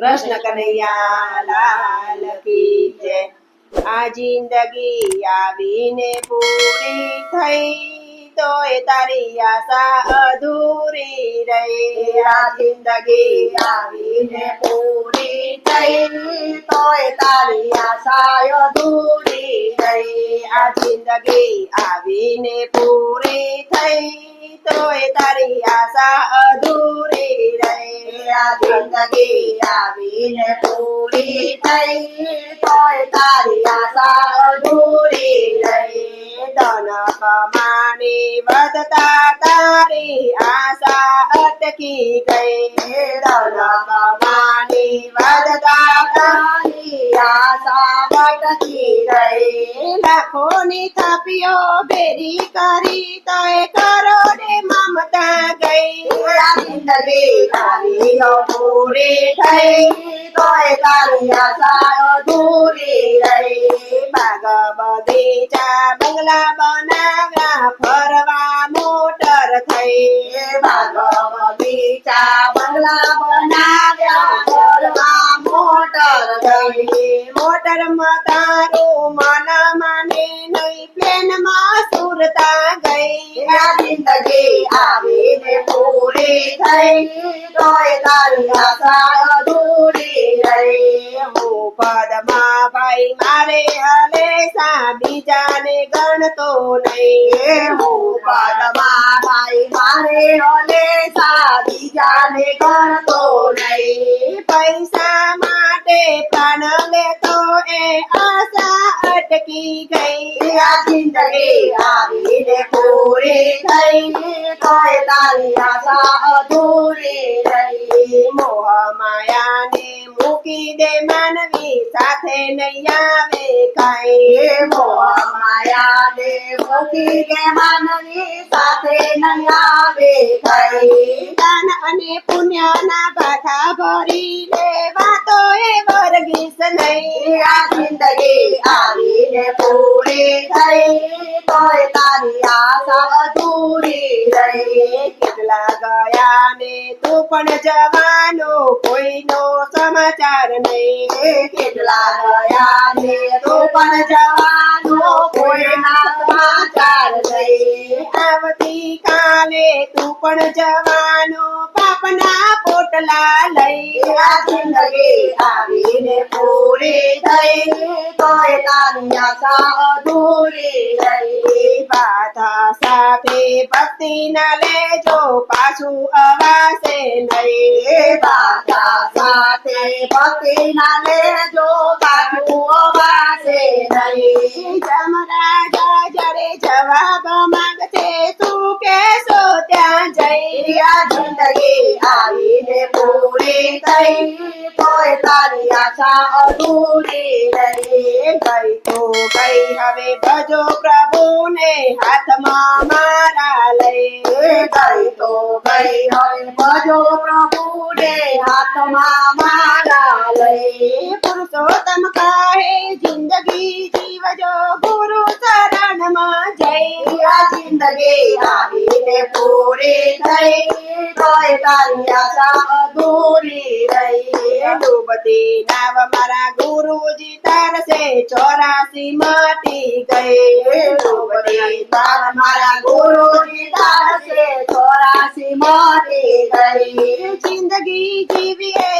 કૃષ્ણ કનૈયા લાલ કી જય. આ જિંદગી આવીને પૂરી થઈ. तोय तारी आशा अधूरी रही आ ज़िंदगी आवी ने पूरी कही तोय तारी आशा अधूरी रही आ ज़िंदगी आवी ने पूरी थी तो तारी आशा अधूरी रही आ ज़िंदगी आवी ने पूरी थी तो तारी आशा अधूरी रही ધન કમાણી વધતા તારી આશા અટકી ગઈ ધન કમાણી વધતા તારી આશા અટકી ગઈ લાખોની થાપીઓ ભેરી કરી તોય કરોડે મમતા ગઈ જિંદગી તારી પૂરી થઈ તોય તારી આશા અધૂરી રહી બાગ બગીચા બંગલા બનાવ્યા ફરવા મોટર થઈ બાગ બગીચા બંગલા બનાવ્યા ફરવા મોટર થઈ મોટરમાં તારું પ્લેનમાં સુરતા ગઈ આ જિંદગી આવીને પૂરી થઈ તોય તારી આશા અધૂરી રહી હું પદમાં ભાઈ મારે હલેસા બીજાને ગણતો નહીં હું પદમાં ભાઈ મારે હલેસા બીજાને ગણતો નહીં પૈસા માટે પ્રાણ લેતો એ આશા અટકી ગઈ આ જિંદગી આવીને પૂરી થઈ તોય તારી આશા અધૂરી રહી મોહ માયાને મૂકી દે માનવી સાથે નહીં આવે કઈ મોહ માયાને મૂકી દે માનવી સાથે નહીં આવે કઈ દાન અને પુણ્યના ભાઠા ભરી લેવા તો એ વર્ગીસ નહીં આ જિંદગી આવીને પૂરી થઈ તોય તારી આશા અધૂરી રહી કેટલા ગયા ને તું પણ જવાનો કોઈનો સમાચાર નહીં કેટલા ગયા ને તું પણ જવાનો કોઈના સમાચાર નહીં આવતી કાલે તું પણ જવાનો પાપના પોટલા લઈ આ જિંદગી આવીને પૂરી થઈ તોય તારી આશા અધૂરી રહી બાધા સાથે ભક્તિ ના લેજો પાછું અવાશે નહીં બાધા સાથે ભક્તિ ના લેજો પાછું અવાશે નહીં જમરાજા જ્યારે જવાબ આવીને પૂરી થઈ. કોઈ તારી આશા અધૂરી રહી ગઈ. તો ગઈ હવે ભજો પ્રભુને હાથમાં મારા લઈ ગઈ. તો ગઈ હવે ભજો પ્રભુને હાથમાં મારા લઈ. પુરુષોત્તમ કહે, જિંદગી જીવજો ગુરુ શરણમાં જઈ. આ જિંદગી ते पूरी नहीं कोई कन्या दूरी रही। डूबती नव मरा गुरु जी तर से चौरासी माटी गए। डूबती नव मरा गुरु जी तर से चौरासी माटी गई ज़िंदगी जीविए